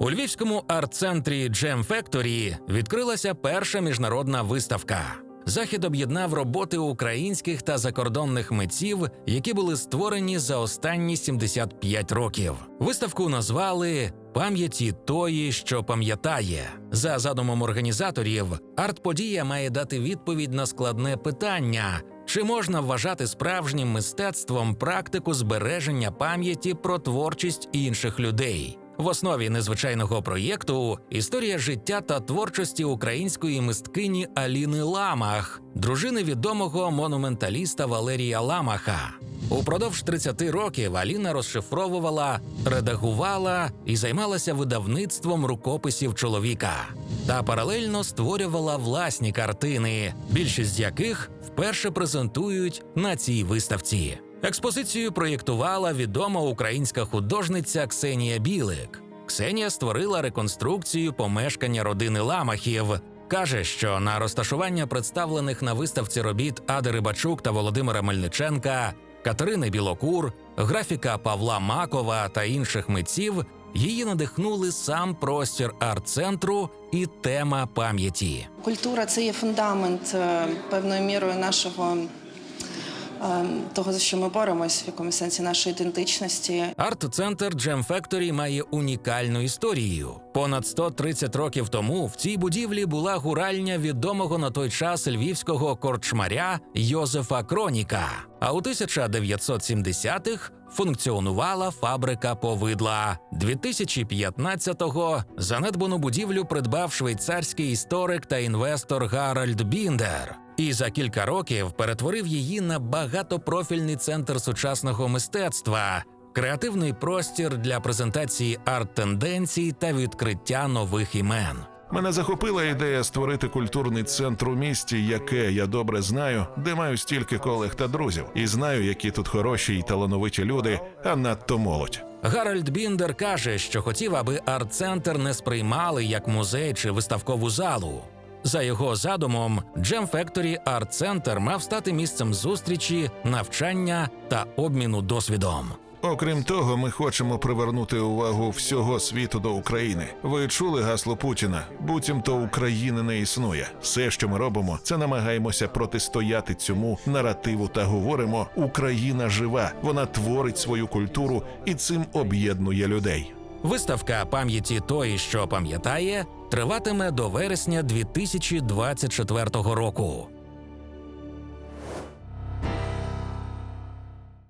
У львівському арт-центрі Джем Factory відкрилася перша міжнародна виставка. Захід об'єднав роботи українських та закордонних митців, які були створені за останні 75 років. Виставку назвали Пам'яті тої, що пам'ятає. За задумом організаторів, арт-подія має дати відповідь на складне питання: чи можна вважати справжнім мистецтвом практику збереження пам'яті про творчість інших людей? В основі незвичайного проєкту історія життя та творчості української мисткині Аліни Ламах, дружини відомого монументаліста Валерія Ламаха. Упродовж 30 років Аліна розшифровувала, редагувала і займалася видавництвом рукописів чоловіка та паралельно створювала власні картини, більшість з яких вперше презентують на цій виставці. Експозицію проєктувала відома українська художниця Ксенія Білик. Ксенія створила реконструкцію помешкання родини Ламахів. Каже, що на розташування представлених на виставці робіт Ади Рибачук та Володимира Мельниченка, Катерини Білокур, графіка Павла Макова та інших митців її надихнули сам простір арт-центру і тема пам'яті. Культура це є фундамент е, певною мірою нашого того, за що ми боремось, в якому сенсі нашої ідентичності. Арт-центр Джем Factory має унікальну історію. Понад 130 років тому в цій будівлі була гуральня відомого на той час львівського корчмаря Йозефа Кроніка. А у 1970-х функціонувала фабрика повидла. 2015-го занедбану будівлю придбав швейцарський історик та інвестор Гаральд Біндер. І за кілька років перетворив її на багатопрофільний центр сучасного мистецтва, креативний простір для презентації арт-тенденцій та відкриття нових імен. Мене захопила ідея створити культурний центр у місті, яке я добре знаю, де маю стільки колег та друзів, і знаю, які тут хороші й талановиті люди, а надто молодь. Гаральд Біндер каже, що хотів, аби арт-центр не сприймали як музей чи виставкову залу. За його задумом, Джем Factory Арт Центр мав стати місцем зустрічі, навчання та обміну досвідом. Окрім того, ми хочемо привернути увагу всього світу до України. Ви чули гасло Путіна? Буцімто України не існує. Все, що ми робимо, це намагаємося протистояти цьому наративу та говоримо: Україна жива, вона творить свою культуру і цим об'єднує людей. Виставка пам'яті тої, що пам'ятає, триватиме до вересня 2024 року.